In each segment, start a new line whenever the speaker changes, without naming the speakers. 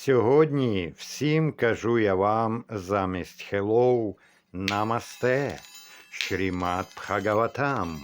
Сьогодні всім кажу я вам замість хеллоу намасте, Шрімат Бхагаватам.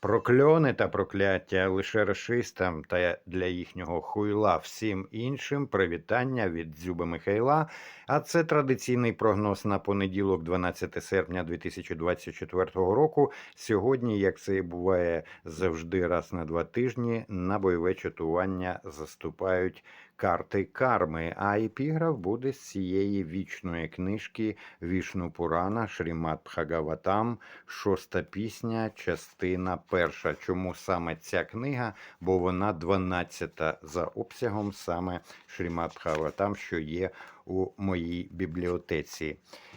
Прокльони та прокляття лише расистам та для їхнього хуйла всім іншим привітання від Дзюби Михайла. А це традиційний прогноз на понеділок, 12 серпня 2024 року. Сьогодні, як це і буває завжди раз на два тижні, на бойове чатування заступають карти карми. А епіграф буде з цієї вічної книжки Вішну Пурана Шрімат Бхагаватам, шоста пісня, частина перша. Чому саме ця книга? Бо вона 12 за обсягом саме Шрімат Бхагаватам, що є у моїй бібліотеці.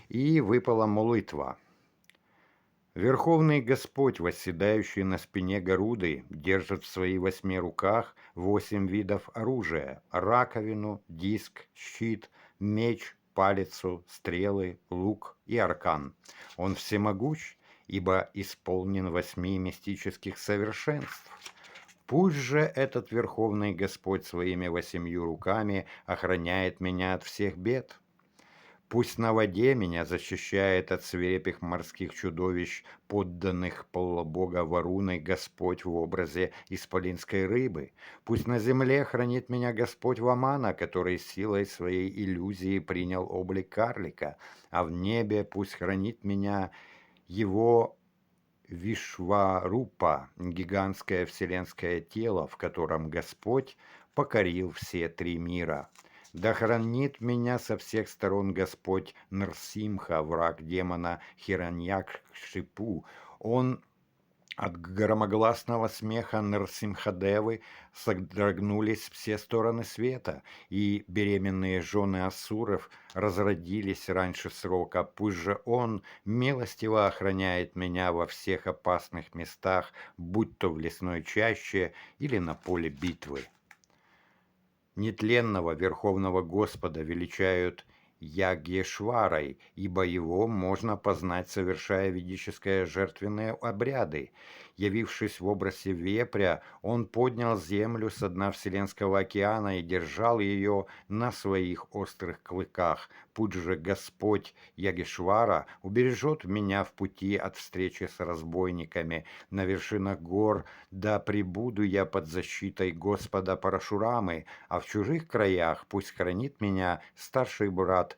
І випала молитва. Верховный Господь, восседающий на спине Горуды, держит в своих восьми руках восемь видов оружия – раковину, диск, щит, меч, палицу, стрелы, лук и аркан. Он всемогущ, ибо исполнен восьми мистических совершенств. Пусть же этот Верховный Господь своими восемью руками охраняет меня от всех бед. Пусть на воде меня защищает от свирепых морских чудовищ, подданных полубога Варуной Господь в образе исполинской рыбы. Пусть на земле хранит меня Господь Вамана, который силой своей иллюзии принял облик карлика, а в небе пусть хранит меня его Вишварупа, гигантское вселенское тело, в котором Господь покорил все три мира. Да хранит меня со всех сторон Господь Нарсимха, враг демона Хираньяк-Шипу. Он от громогласного смеха Нарсимхадевы содрогнулись все стороны света, и беременные жены Асуров разродились раньше срока. Пусть же он милостиво охраняет меня во всех опасных местах, будь то в лесной чаще или на поле битвы. Нетленного Верховного Господа величают Ягешварой, ибо его можно познать, совершая ведические жертвенные обряды. Явившись в образе вепря, он поднял землю с дна Вселенского океана и держал ее на своих острых клыках. Пусть же Господь Ягешвара убережет меня в пути от встречи с разбойниками. На вершинах гор да прибуду я под защитой Господа Парашурамы, а в чужих краях пусть хранит меня старший брат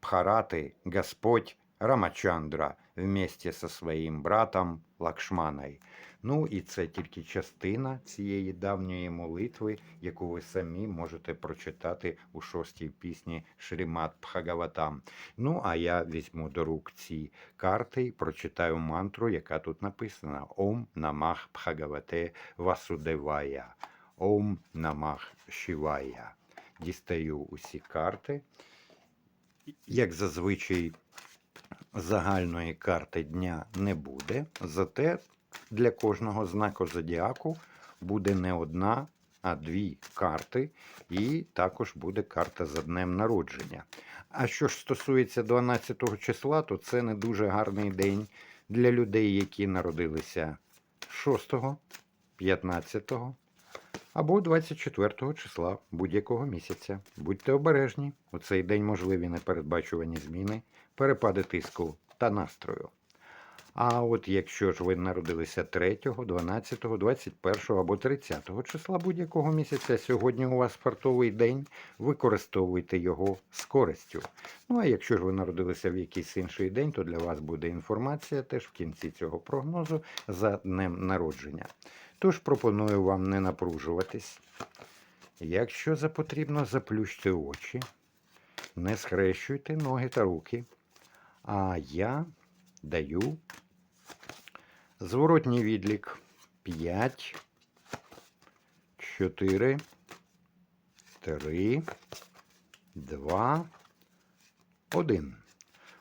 Пхараты, Господь Рамачандра, вместе со своїм братом Лакшманой. Ну і це тільки частина цієї давньої молитви, яку ви самі можете прочитати у шостій пісні Шрімат Бхагаватам. Ну, а я візьму до рук ці карти і прочитаю мантру, яка тут написана: Ом Намах Бхагавате Васудевая. Ом Намах Шивая. Дістаю усі карти. Як зазвичай, загальної карти дня не буде, зате для кожного знаку зодіаку буде не одна, а дві карти, і також буде карта за днем народження. А що ж стосується 12 числа, то це не дуже гарний день для людей, які народилися 6, 15 або 24 числа будь-якого місяця. Будьте обережні, у цей день можливі непередбачувані зміни, перепади тиску та настрою. А от якщо ж ви народилися 3, 12, 21 або 30 числа будь-якого місяця, сьогодні у вас фартовий день, використовуйте його з користю. Ну а якщо ж ви народилися в якийсь інший день, то для вас буде інформація теж в кінці цього прогнозу за днем народження. Тож пропоную вам не напружуватись. Якщо за потрібно, заплющте очі, не схрещуйте ноги та руки. А я даю зворотній відлік 5, 4, 3, 2, 1.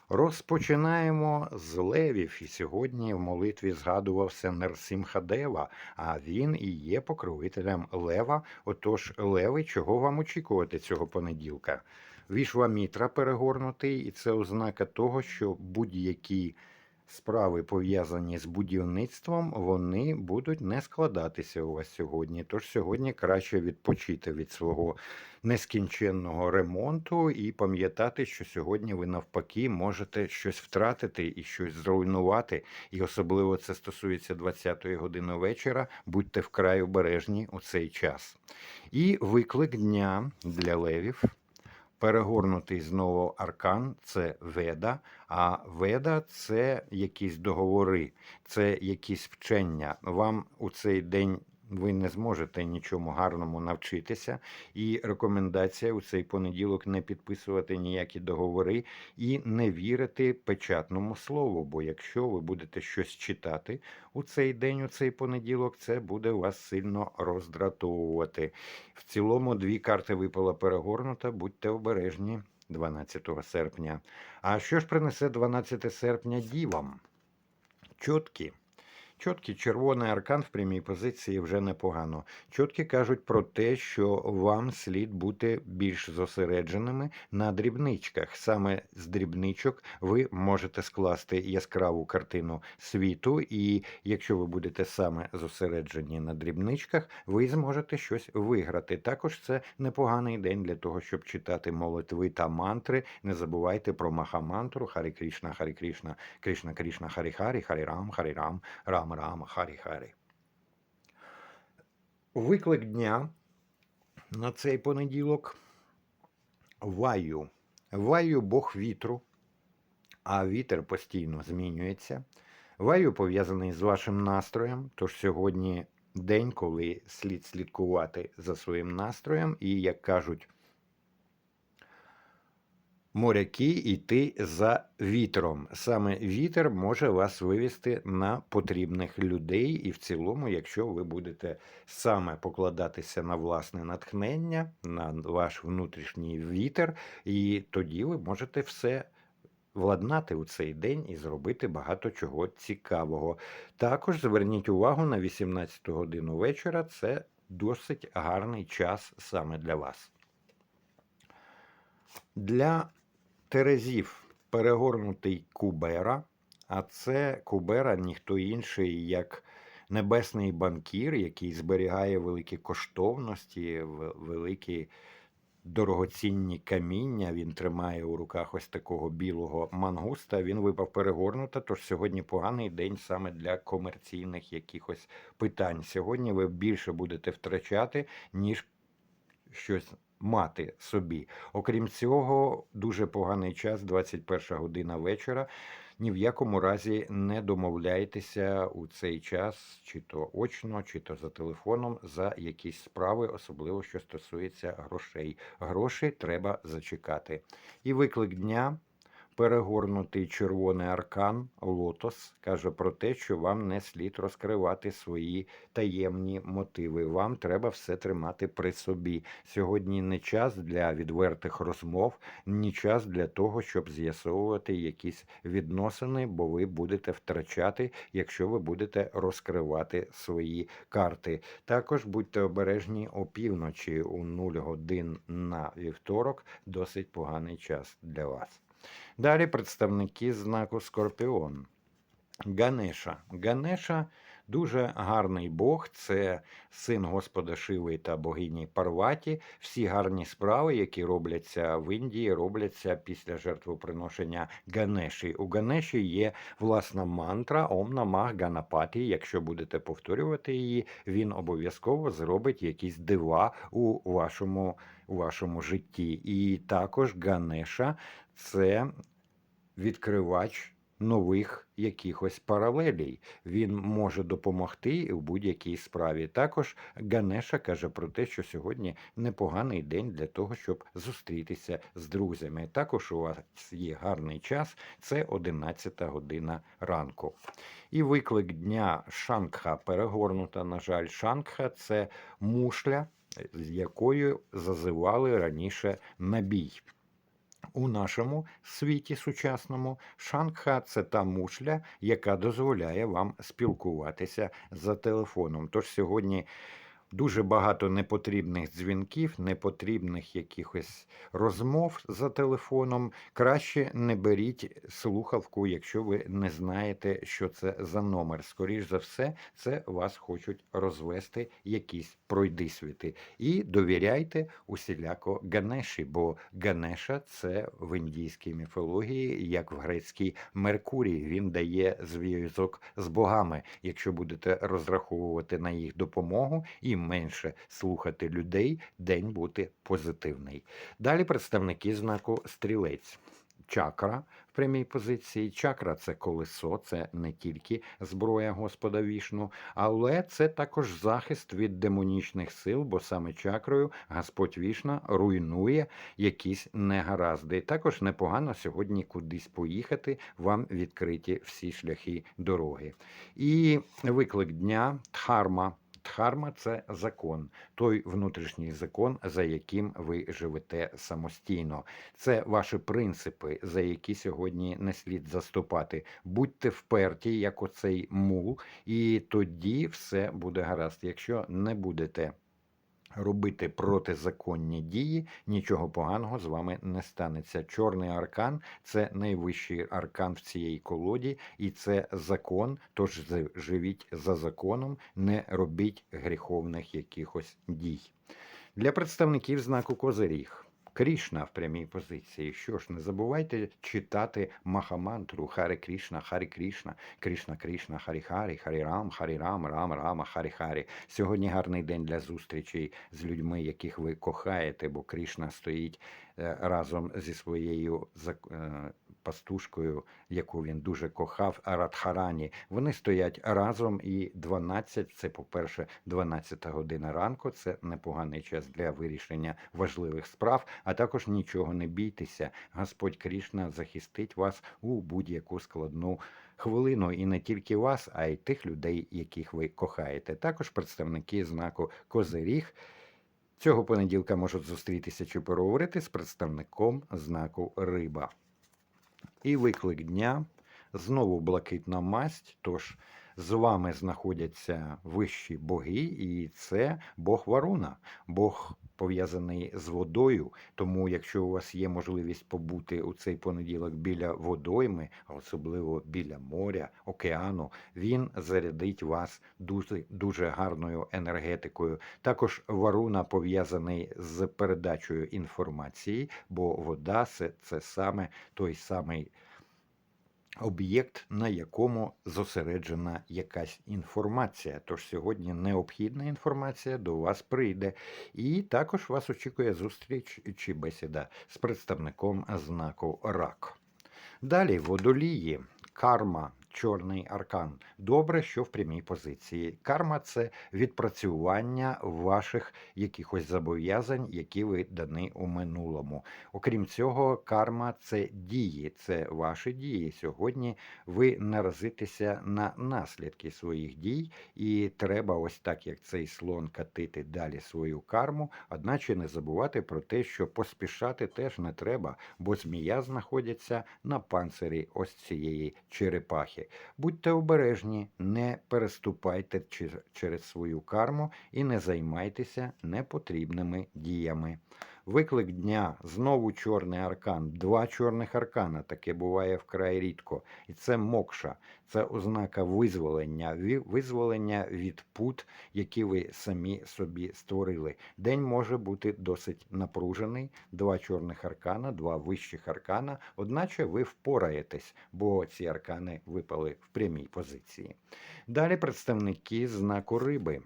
Розпочинаємо з левів. І сьогодні в молитві згадувався Нерсимхадева, а він і є покровителем лева. Отож, леви, чого вам очікувати цього понеділка? Вішвамітра перегорнутий, і це ознака того, що будь-які справи пов'язані з будівництвом, вони будуть не складатися у вас сьогодні. Тож сьогодні краще відпочити від свого нескінченного ремонту і пам'ятати, що сьогодні ви навпаки можете щось втратити і щось зруйнувати. І особливо це стосується 20-ї години вечора. Будьте вкрай обережні у цей час. І виклик дня для левів. Перегорнутий знову аркан це веда, а веда це якісь договори, це якісь вчення. Вам у цей день ви не зможете нічому гарному навчитися. І рекомендація у цей понеділок не підписувати ніякі договори і не вірити печатному слову. Бо якщо ви будете щось читати у цей день, у цей понеділок, це буде вас сильно роздратовувати. В цілому дві карти випала перегорнута, будьте обережні 12 серпня. А що ж принесе 12 серпня дівам? Чоткі. Чоткі червоний аркан в прямій позиції вже непогано. Чоткі кажуть про те, що вам слід бути більш зосередженими на дрібничках. Саме з дрібничок ви можете скласти яскраву картину світу, і якщо ви будете саме зосереджені на дрібничках, ви зможете щось виграти. Також це непоганий день для того, щоб читати молитви та мантри. Не забувайте про махамантру Харі Крішна, Харі Крішна, Кришна Крішна, Харі Харі, Харі Рам, Харі Рам, Рам Рам, Харі Харі. Виклик дня на цей понеділок. Ваю. Ваю Бог вітру, а вітер постійно змінюється. Ваю пов'язаний з вашим настроєм, тож сьогодні день, коли слід слідкувати за своїм настроєм, і, як кажуть, моряки йти за вітром. Саме вітер може вас вивести на потрібних людей, і в цілому, якщо ви будете саме покладатися на власне натхнення, на ваш внутрішній вітер, і тоді ви можете все. Владнати у цей день і зробити багато чого цікавого. Також зверніть увагу на 18 годину вечора. Це досить гарний час саме для вас. Для Терезів перегорнутий Кубера, а це Кубера ніхто інший, як небесний банкір, який зберігає великі коштовності, великі дорогоцінні каміння. Він тримає у руках ось такого білого мангуста. Він випав перегорнута. Тож сьогодні поганий день саме для комерційних якихось питань. Сьогодні ви більше будете втрачати, ніж щось мати собі. Окрім цього, дуже поганий час, 21 година вечора. Ні в якому разі не домовляйтеся у цей час, чи то очно, чи то за телефоном, за якісь справи, особливо що стосується грошей. Гроші треба зачекати. І виклик дня перегорнутий червоний аркан Лотос каже про те, що вам не слід розкривати свої таємні мотиви. Вам треба все тримати при собі. Сьогодні не час для відвертих розмов, ні час для того, щоб з'ясовувати якісь відносини, бо ви будете втрачати, якщо ви будете розкривати свої карти. Також будьте обережні опівночі у 0 годин на вівторок. Досить поганий час для вас. Далі представники знаку Скорпіон. Ганеша. Ганеша дуже гарний Бог, це син Господа Шиви та богині Парваті. Всі гарні справи, які робляться в Індії, робляться після жертвоприношення Ганеші. У Ганеші є власна мантра Ом Намах Ганапаті. Якщо будете повторювати її, він обов'язково зробить якісь дива у вашому, у вашому житті. І також Ганеша це відкривач нових якихось паралелей. Він може допомогти у будь-якій справі. Також Ганеша каже про те, що сьогодні непоганий день для того, щоб зустрітися з друзями. Також у вас є гарний час, це 11 година ранку. І виклик дня Шангха перегорнута, на жаль, Шангха це мушля, з якою зазивали раніше набій. У нашому світі сучасному шангха це та мушля, яка дозволяє вам спілкуватися за телефоном. Тож сьогодні Дуже багато непотрібних дзвінків, непотрібних якихось розмов за телефоном. Краще не беріть слухавку, якщо ви не знаєте, що це за номер. Скоріш за все, це вас хочуть розвести якісь пройдисвіти. І довіряйте усіляко Ганеші, бо Ганеша це в індійській міфології, як в грецькій Меркурій. Він дає зв'язок з богами. Якщо будете розраховувати на їх допомогу і менше слухати людей, день бути позитивний. Далі представники знаку стрілець. Чакра в прямій позиції. Чакра це колесо, це не тільки зброя Господа вішну, але це також захист від демонічних сил, бо саме чакрою Господь Вішна руйнує якісь негаразди. Також непогано сьогодні кудись поїхати, вам відкриті всі шляхи дороги. І виклик дня Дхарма. Дхарма це закон, той внутрішній закон, за яким ви живете самостійно. Це ваші принципи, за які сьогодні не слід заступати. Будьте вперті, як оцей мул, і тоді все буде гаразд. Якщо не будете робити протизаконні дії, нічого поганого з вами не станеться. Чорний аркан це найвищий аркан в цієї колоді, і це закон. Тож живіть за законом, не робіть гріховних якихось дій. Для представників знаку Козиріг. Крішна в прямій позиції. Що ж, не забувайте читати Махамантру Хари Крішна, Харі Крішна, Крішна Крішна, Харі Харі, Харі Рам, Харі Рам, Рам, Рама, Харі Харі. Сьогодні гарний день для зустрічей з людьми, яких ви кохаєте, бо Крішна стоїть е, разом зі своєю е, пастушкою, яку він дуже кохав, Радхарані. Вони стоять разом і 12, це, по-перше, 12 година ранку. Це непоганий час для вирішення важливих справ, а також нічого не бійтеся. Господь Крішна захистить вас у будь-яку складну. Хвилину і не тільки вас, а й тих людей, яких ви кохаєте. Також представники знаку Козиріг цього понеділка можуть зустрітися чи переговорити з представником знаку Риба. І виклик дня знову блакитна масть. Тож з вами знаходяться вищі боги, і це Бог Варуна, Бог пов'язаний з водою. Тому, якщо у вас є можливість побути у цей понеділок біля водойми, особливо біля моря, океану, він зарядить вас дуже дуже гарною енергетикою. Також Варуна пов'язаний з передачею інформації, бо вода це, це саме той самий об'єкт, на якому зосереджена якась інформація. Тож сьогодні необхідна інформація до вас прийде. І також вас очікує зустріч чи бесіда з представником знаку РАК. Далі водолії, карма чорний аркан. Добре, що в прямій позиції. Карма це відпрацювання ваших якихось зобов'язань, які ви дані у минулому. Окрім цього, карма це дії, це ваші дії. Сьогодні ви наразитеся на наслідки своїх дій, і треба, ось так як цей слон катити далі свою карму, одначе не забувати про те, що поспішати теж не треба, бо змія знаходиться на панцирі ось цієї черепахи роки. Будьте обережні, не переступайте через свою карму і не займайтеся непотрібними діями. Виклик дня знову чорний аркан, два чорних аркана. Таке буває вкрай рідко. І це мокша, це ознака визволення, визволення від пут, які ви самі собі створили. День може бути досить напружений. Два чорних аркана, два вищих аркана. Одначе ви впораєтесь, бо ці аркани випали в прямій позиції. Далі представники знаку риби.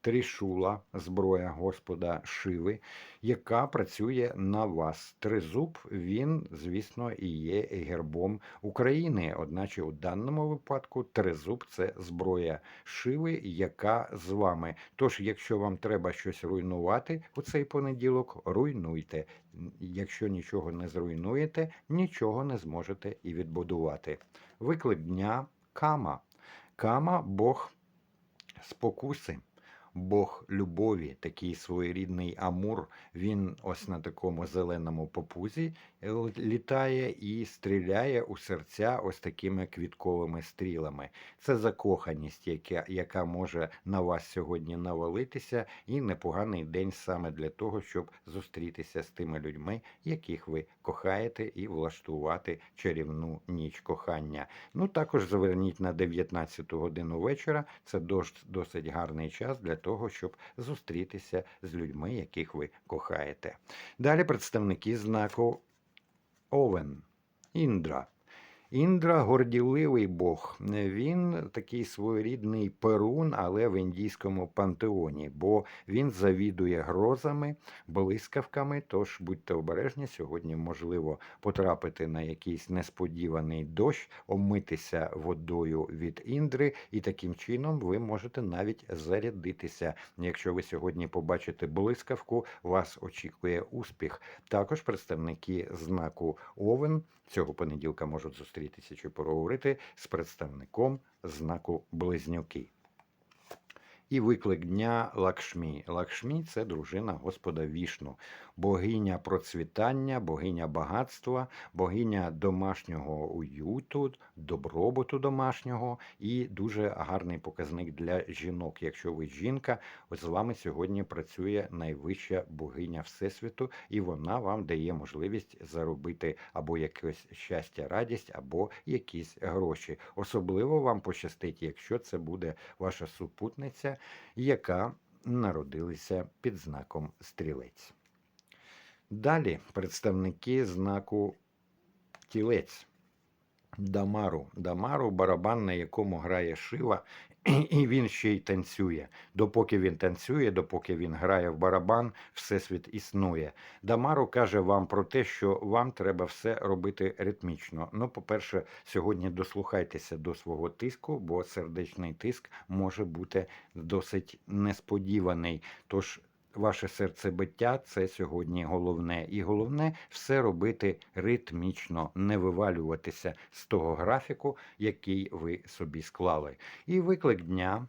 Трішула, зброя Господа Шиви, яка працює на вас. Тризуб, він, звісно, і є гербом України. Одначе у даному випадку тризуб це зброя Шиви, яка з вами. Тож, якщо вам треба щось руйнувати у цей понеділок, руйнуйте. Якщо нічого не зруйнуєте, нічого не зможете і відбудувати. Виклик дня Кама. Кама Бог спокуси. Бог любові, такий своєрідний Амур. Він ось на такому зеленому попузі е, літає і стріляє у серця ось такими квітковими стрілами. Це закоханість, яка, яка може на вас сьогодні навалитися, і непоганий день саме для того, щоб зустрітися з тими людьми, яких ви кохаєте, і влаштувати чарівну ніч кохання. Ну також заверніть на 19 годину вечора. Це дос- досить гарний час для того, щоб зустрітися з людьми, яких ви кохаєте. Далі представники знаку Овен. Індра. Індра горділивий Бог. Він такий своєрідний перун, але в індійському пантеоні, бо він завідує грозами, блискавками. Тож будьте обережні, сьогодні можливо потрапити на якийсь несподіваний дощ, омитися водою від Індри, і таким чином ви можете навіть зарядитися. Якщо ви сьогодні побачите блискавку, вас очікує успіх. Також представники знаку Овен цього понеділка можуть зустрітися чи поговорити з представником знаку Близнюки. І виклик дня Лакшмі. Лакшмі це дружина Господа Вішну, богиня процвітання, богиня багатства, богиня домашнього уюту, добробуту домашнього і дуже гарний показник для жінок. Якщо ви жінка, з вами сьогодні працює найвища богиня Всесвіту, і вона вам дає можливість заробити або якесь щастя, радість, або якісь гроші. Особливо вам пощастить, якщо це буде ваша супутниця, яка народилася під знаком стрілець. Далі представники знаку тілець. Дамару. Дамару барабан, на якому грає шива, і він ще й танцює. Допоки він танцює, допоки він грає в барабан, всесвіт існує. Дамару каже вам про те, що вам треба все робити ритмічно. Ну, по-перше, сьогодні дослухайтеся до свого тиску, бо сердечний тиск може бути досить несподіваний. Тож ваше серцебиття це сьогодні головне. І головне все робити ритмічно, не вивалюватися з того графіку, який ви собі склали. І виклик дня.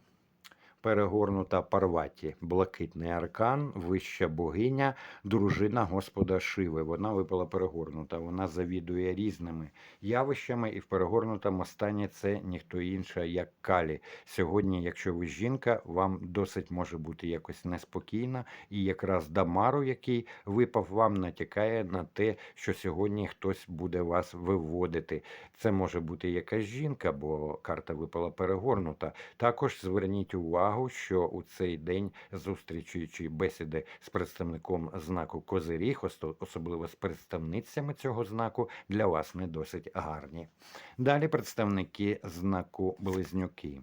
Перегорнута Парваті, блакитний аркан, вища богиня, дружина Господа Шиви. Вона випала перегорнута. Вона завідує різними явищами, і в перегорнутому стані це ніхто інша, як Калі. Сьогодні, якщо ви жінка, вам досить може бути якось неспокійно, і якраз Дамару, який випав, вам натякає на те, що сьогодні хтось буде вас виводити. Це може бути якась жінка, бо карта випала перегорнута. Також зверніть увагу, що у цей день зустрічі чи бесіди з представником знаку Козиріг, особливо з представницями цього знаку, для вас не досить гарні. Далі представники знаку Близнюки.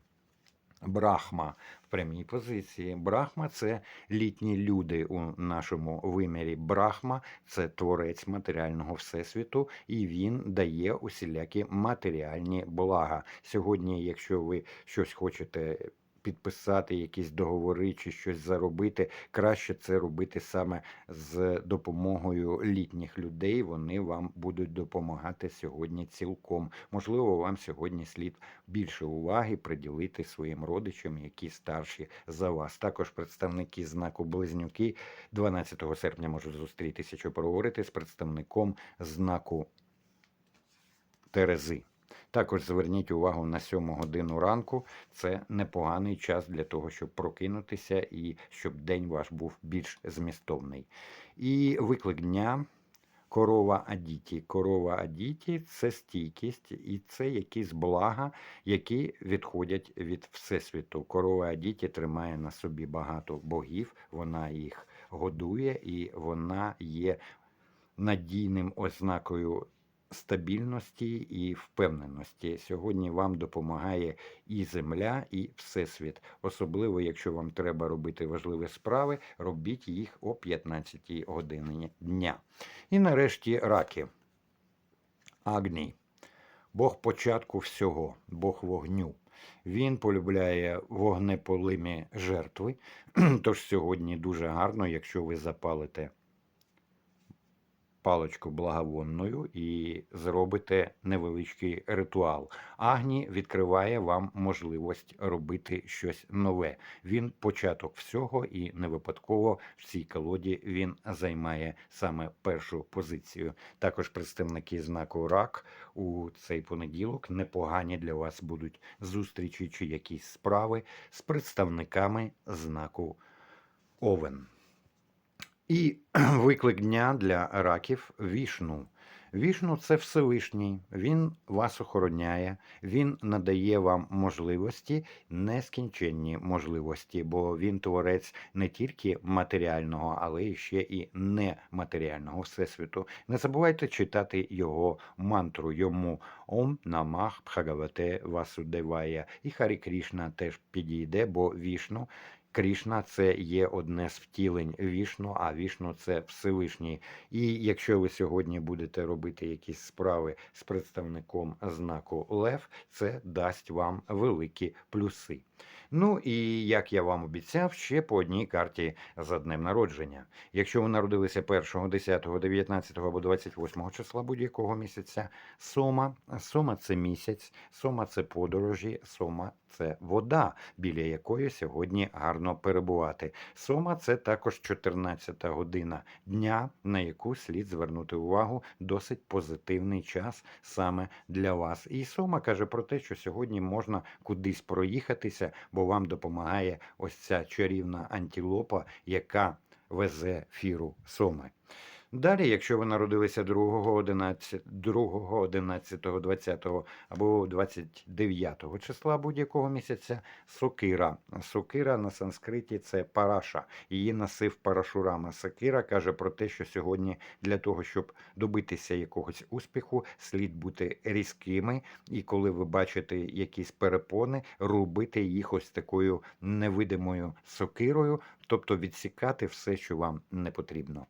Брахма в прямій позиції. Брахма це літні люди у нашому вимірі. Брахма це творець матеріального всесвіту, і він дає усілякі матеріальні блага. Сьогодні, якщо ви щось хочете. Підписати якісь договори чи щось заробити, краще це робити саме з допомогою літніх людей. Вони вам будуть допомагати сьогодні цілком. Можливо, вам сьогодні слід більше уваги приділити своїм родичам, які старші за вас. Також представники знаку Близнюки 12 серпня можуть зустрітися, щоб поговорити з представником знаку Терези. Також зверніть увагу на 7 годину ранку. Це непоганий час для того, щоб прокинутися і щоб день ваш був більш змістовний. І виклик дня. Корова Адіті. Корова Адіті це стійкість і це якісь блага, які відходять від Всесвіту. Корова Адіті тримає на собі багато богів, вона їх годує і вона є надійним ознакою стабільності і впевненості. Сьогодні вам допомагає і земля, і всесвіт. Особливо, якщо вам треба робити важливі справи, робіть їх о 15 годині дня. І нарешті раки. Агні. Бог початку всього, Бог вогню. Він полюбляє вогнеполимі жертви. Тож сьогодні дуже гарно, якщо ви запалите паличку благовонною і зробите невеличкий ритуал. Агні відкриває вам можливість робити щось нове. Він початок всього, і не випадково в цій колоді він займає саме першу позицію. Також представники знаку рак у цей понеділок непогані для вас будуть зустрічі чи якісь справи з представниками знаку Овен. І виклик дня для раків вішну. Вішну це Всевишній, він вас охороняє, він надає вам можливості, нескінченні можливості, бо він творець не тільки матеріального, але й ще і нематеріального всесвіту. Не забувайте читати його мантру йому Ом Намах Бхагавате Васудевая. І Харі Крішна теж підійде, бо вішну. Крішна це є одне з втілень вішну, а вішну це Всевишній. І якщо ви сьогодні будете робити якісь справи з представником знаку Лев, це дасть вам великі плюси. Ну і як я вам обіцяв, ще по одній карті за днем народження. Якщо ви народилися 1, 10, 19 або 28 числа будь-якого місяця, сома, сома це місяць, сома це подорожі, сома це вода, біля якої сьогодні гарно перебувати. Сома це також 14 та година дня, на яку слід звернути увагу. Досить позитивний час саме для вас. І сома каже про те, що сьогодні можна кудись проїхатися, бо вам допомагає ось ця чарівна антилопа, яка везе фіру соми. Далі, якщо ви народилися 2, 11, 2, 11, 20 або 29 числа будь-якого місяця, сокира. Сокира на санскриті це параша. Її носив парашурама. Сокира каже про те, що сьогодні для того, щоб добитися якогось успіху, слід бути різкими. І коли ви бачите якісь перепони, рубити їх ось такою невидимою сокирою, тобто відсікати все, що вам не потрібно.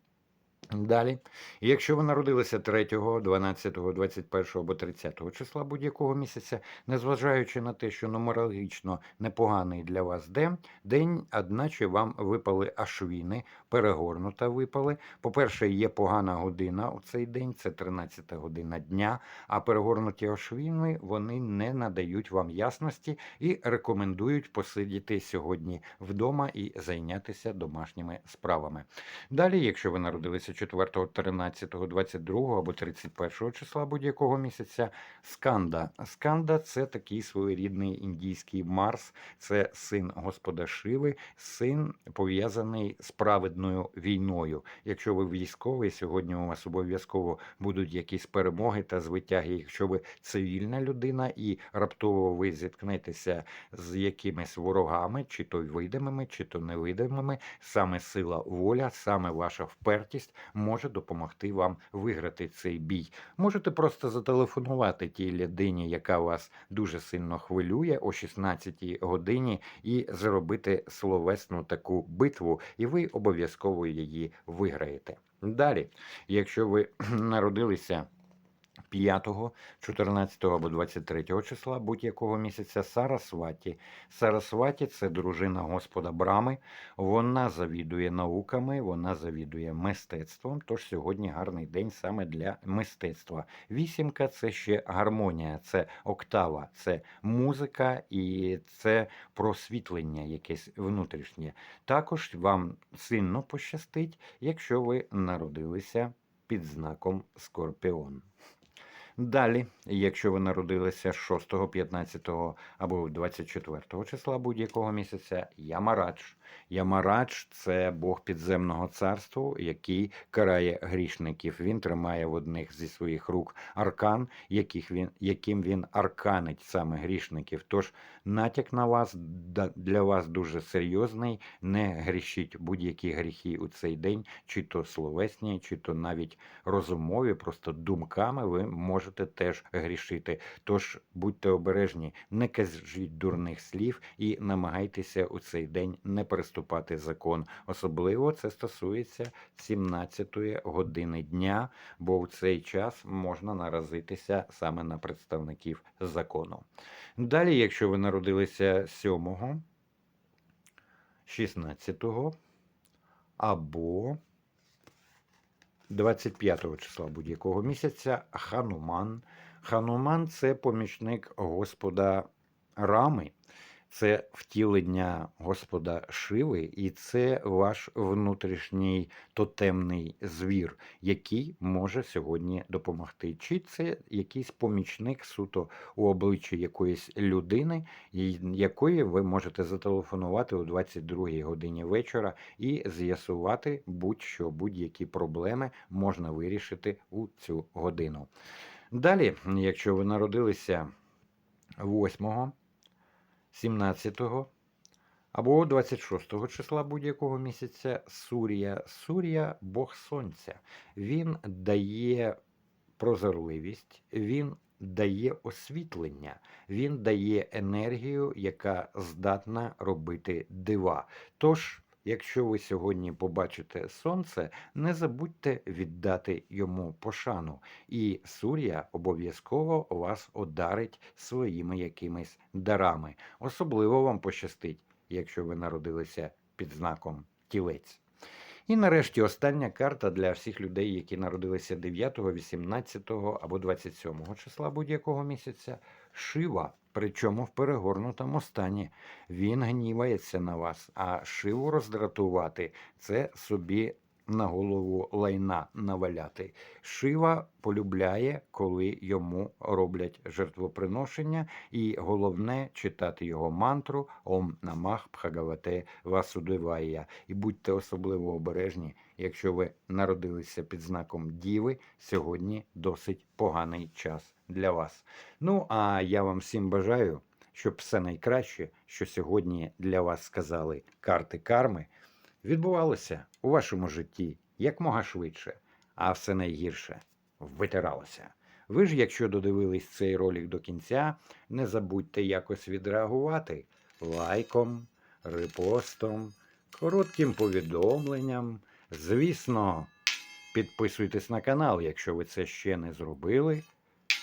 Далі, якщо ви народилися 3, 12, 21 або 30 числа будь-якого місяця, незважаючи на те, що нумерологічно непоганий для вас день, день, одначе вам випали ашвіни, перегорнута випали. По-перше, є погана година у цей день, це 13 година дня, а перегорнуті ашвіни вони не надають вам ясності і рекомендують посидіти сьогодні вдома і зайнятися домашніми справами. Далі, якщо ви народилися 4, 13, 22 або 31 числа будь-якого місяця. Сканда. Сканда це такий своєрідний індійський Марс, це син Господа Шиви, син пов'язаний з праведною війною. Якщо ви військовий, сьогодні у вас обов'язково будуть якісь перемоги та звитяги. Якщо ви цивільна людина і раптово ви зіткнетеся з якимись ворогами, чи то видимими, чи то невидимими, саме сила воля, саме ваша впертість може допомогти вам виграти цей бій. Можете просто зателефонувати тій людині, яка вас дуже сильно хвилює о 16 годині, і зробити словесну таку битву, і ви обов'язково її виграєте. Далі, якщо ви народилися. 5, 14 або 23 числа будь-якого місяця Сарасваті. Сарасваті це дружина Господа Брами. Вона завідує науками, вона завідує мистецтвом. Тож сьогодні гарний день саме для мистецтва. Вісімка це ще гармонія, це октава, це музика і це просвітлення якесь внутрішнє. Також вам сильно пощастить, якщо ви народилися під знаком Скорпіон. Далі, якщо ви народилися 6, 15 або 24 числа будь-якого місяця, Ямарадж. Ямарадж це Бог підземного царства, який карає грішників. Він тримає в одних зі своїх рук аркан, яких він, яким він арканить саме грішників. Тож натяк на вас для вас дуже серйозний. Не грішіть будь-які гріхи у цей день, чи то словесні, чи то навіть розумові, просто думками ви можете теж грішити. Тож будьте обережні, не кажіть дурних слів і намагайтеся у цей день не переступати закон. Особливо це стосується 17-ї години дня, бо в цей час можна наразитися саме на представників закону. Далі, якщо ви народилися 7, 16 або 25 числа будь-якого місяця Хануман. Хануман це помічник Господа Рами, це втілення Господа Шиви, і це ваш внутрішній тотемний звір, який може сьогодні допомогти. Чи це якийсь помічник суто у обличчі якоїсь людини, якої ви можете зателефонувати о 22 годині вечора і з'ясувати будь-що, будь-які проблеми можна вирішити у цю годину. Далі, якщо ви народилися 8, 17 або 26 числа будь-якого місяця, Сурія. Сурія Бог Сонця. Він дає прозорливість, він дає освітлення, він дає енергію, яка здатна робити дива. Тож, якщо ви сьогодні побачите сонце, не забудьте віддати йому пошану, і Сур'я обов'язково вас одарить своїми якимись дарами. Особливо вам пощастить, якщо ви народилися під знаком тілець. І нарешті остання карта для всіх людей, які народилися 9, 18 або 27 числа будь-якого місяця. Шива, причому в перегорнутому стані. Він гнівається на вас, а шиву роздратувати це собі на голову лайна наваляти. Шива полюбляє, коли йому роблять жертвоприношення, і головне читати його мантру Ом Намах Бхагавате Васудевая. І будьте особливо обережні, якщо ви народилися під знаком Діви, сьогодні досить поганий час для вас. Ну а я вам всім бажаю, щоб все найкраще, що сьогодні для вас сказали карти карми, відбувалося у вашому житті якмога швидше, а все найгірше витиралося. Ви ж, якщо додивились цей ролик до кінця, не забудьте якось відреагувати лайком, репостом, коротким повідомленням. Звісно, підписуйтесь на канал, якщо ви це ще не зробили.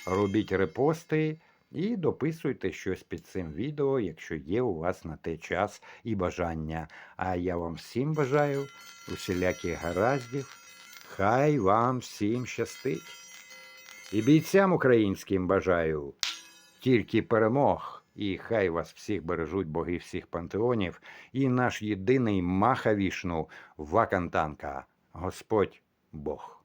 Робіть репости і дописуйте щось під цим відео, якщо є у вас на те час і бажання. А я вам всім бажаю усіляких гараздів. Хай вам всім щастить. І бійцям українським бажаю тільки перемог. І хай вас всіх бережуть боги всіх пантеонів, і наш єдиний Маха Вішну Вакантанка, Господь Бог.